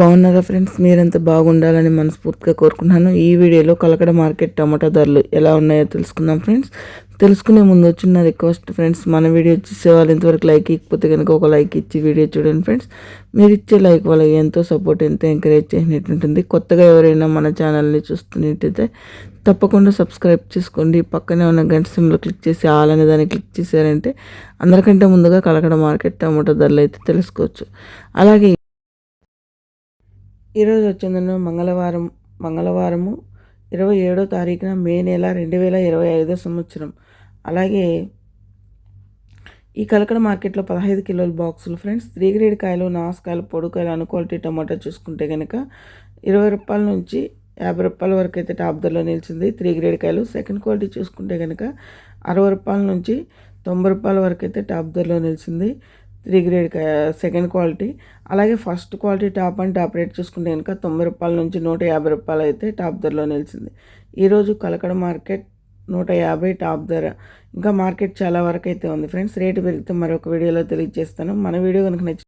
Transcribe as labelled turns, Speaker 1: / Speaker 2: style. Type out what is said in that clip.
Speaker 1: బాగున్నారా ఫ్రెండ్స్? మీరంతా బాగుండాలని మనస్ఫూర్తిగా కోరుకున్నాను ఈ వీడియోలో కలకడ మార్కెట్ టమాటా ధరలు ఎలా ఉన్నాయో తెలుసుకుందాం ఫ్రెండ్స్. తెలుసుకునే ముందు వచ్చిన రిక్వెస్ట్ ఫ్రెండ్స్. మన వీడియో చూసే వాళ్ళు ఇంతవరకు లైక్ ఇకపోతే కనుక ఒక లైక్ ఇచ్చి వీడియో చూడండి ఫ్రెండ్స్. మీరు ఇచ్చే లైక్ వాళ్ళకి ఎంతో సపోర్ట్ ఎంతో ఎంకరేజ్ చేసినట్టు ఉంటుంది. కొత్తగా ఎవరైనా మన ఛానల్ని చూస్తున్నట్టయితే తప్పకుండా సబ్స్క్రైబ్ చేసుకోండి. పక్కనే ఉన్న గంట సింబల్ క్లిక్ చేసి ఆల్ అనే దాన్ని క్లిక్ చేశారంటే అందరికంటే ముందుగా కలకడ మార్కెట్ టమాటో ధరలు అయితే తెలుసుకోవచ్చు. అలాగే ఈరోజు వచ్చిందన్న మంగళవారం మంగళవారము ఇరవై ఏడో తారీఖున మే నెల రెండు వేల ఇరవై ఐదో సంవత్సరం. అలాగే ఈ కలకడ మార్కెట్లో పదహైదు కిలోల బాక్సులు ఫ్రెండ్స్. త్రీ గ్రేడ్ కాయలు నాసుకాయలు పొడుకాయలు అను క్వాలిటీ టమాటా చూసుకుంటే కనుక ఇరవై రూపాయల నుంచి యాభై రూపాయల వరకు అయితే టాప్ ధరలో నిలిచింది త్రీ గ్రేడ్ కాయలు. సెకండ్ క్వాలిటీ చూసుకుంటే కనుక అరవై రూపాయల నుంచి తొంభై రూపాయల వరకు అయితే టాప్ ధరలో నిలిచింది. Three grade second quality. అలాగే first quality top and top rate చూసుకుంటే కనుక తొంభై రూపాయల నుంచి నూట యాభై రూపాయలు అయితే టాప్ ధరలో నిలిచింది. ఈరోజు కలకడ మార్కెట్ నూట యాభై టాప్ ధర. ఇంకా మార్కెట్ చాలా వరకు అయితే ఉంది. ఫ్రెండ్స్ రేటు పెరిగితే మరొక వీడియోలో తెలియజేస్తాను. మన వీడియో కనుక నచ్చి